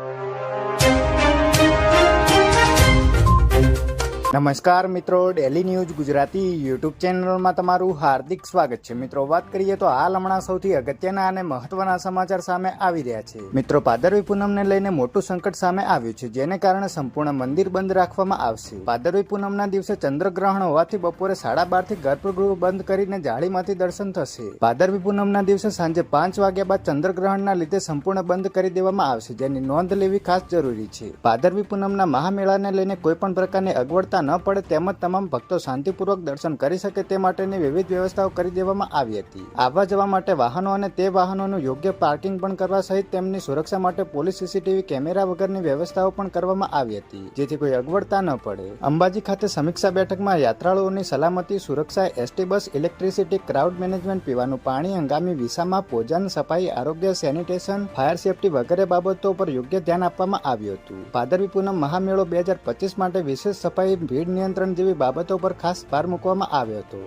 you. નમસ્કાર મિત્રો daily news Gujarati YouTube ચેનલમાં તમારું હાર્દિક સ્વાગત છે. મિત્રો, વાત કરીએ તો હાલ હમણાં સૌથી અગત્યના અને મહત્વના સમાચાર સામે આવી રહ્યા છે. મિત્રો, પાદરવી પૂનમને લઈને મોટું સંકટ સામે આવ્યું છે, જેને કારણે સંપૂર્ણ મંદિર બંધ રાખવામાં આવશે. પાદરવી પૂનમના દિવસે ચંદ્રગ્રહણ હોવાથી બપોરે સાડા બારથી ગર્ભગૃહ બંધ કરીને જાળીમાંથી દર્શન થશે. પાદરવી પૂનમના દિવસે સાંજે પાંચ વાગ્યા બાદ ચંદ્રગ્રહણના લીધે સંપૂર્ણ બંધ કરી દેવામાં આવશે, જેની નોંધ લેવી ખાસ જરૂરી છે. પાદરવી પૂનમના મહામેળાને લઈને કોઈ પણ પ્રકારની અગવડતા ન પડે તેમજ તમામ ભક્તો શાંતિપૂર્વક દર્શન કરી શકે તે માટેની વિવિધ વ્યવસ્થાઓ કરી દેવામાં આવી હતી. આવવા જવા માટે વાહનો અને તે વાહનોનું યોગ્ય પાર્કિંગ પણ કરવા સહિત તેમની સુરક્ષા માટે પોલીસ સીસીટીવી કેમેરા વગરની વ્યવસ્થાઓ પણ કરવામાં આવી હતી, જેથી કોઈ અગવડતા ન પડે. અંબાજી ખાતે સમીક્ષા બેઠકમાં યાત્રાળુઓની સલામતી, સુરક્ષા, ST bus, electricity, crowd management, પીવાનું પાણી, હંગામી વિસામાં ભોજન, સફાઈ, આરોગ્ય, સેનિટેશન, ફાયર સેફટી વગેરે બાબતો પર યોગ્ય ધ્યાન આપવામાં આવ્યું હતું. ભાદરવી પૂનમ મહામેળો બે હજાર પચીસ માટે વિશેષ સફાઈ ભીડ નિયંત્રણ જેવી બાબતો પર ખાસ ભાર મૂકવામાં આવ્યો હતો.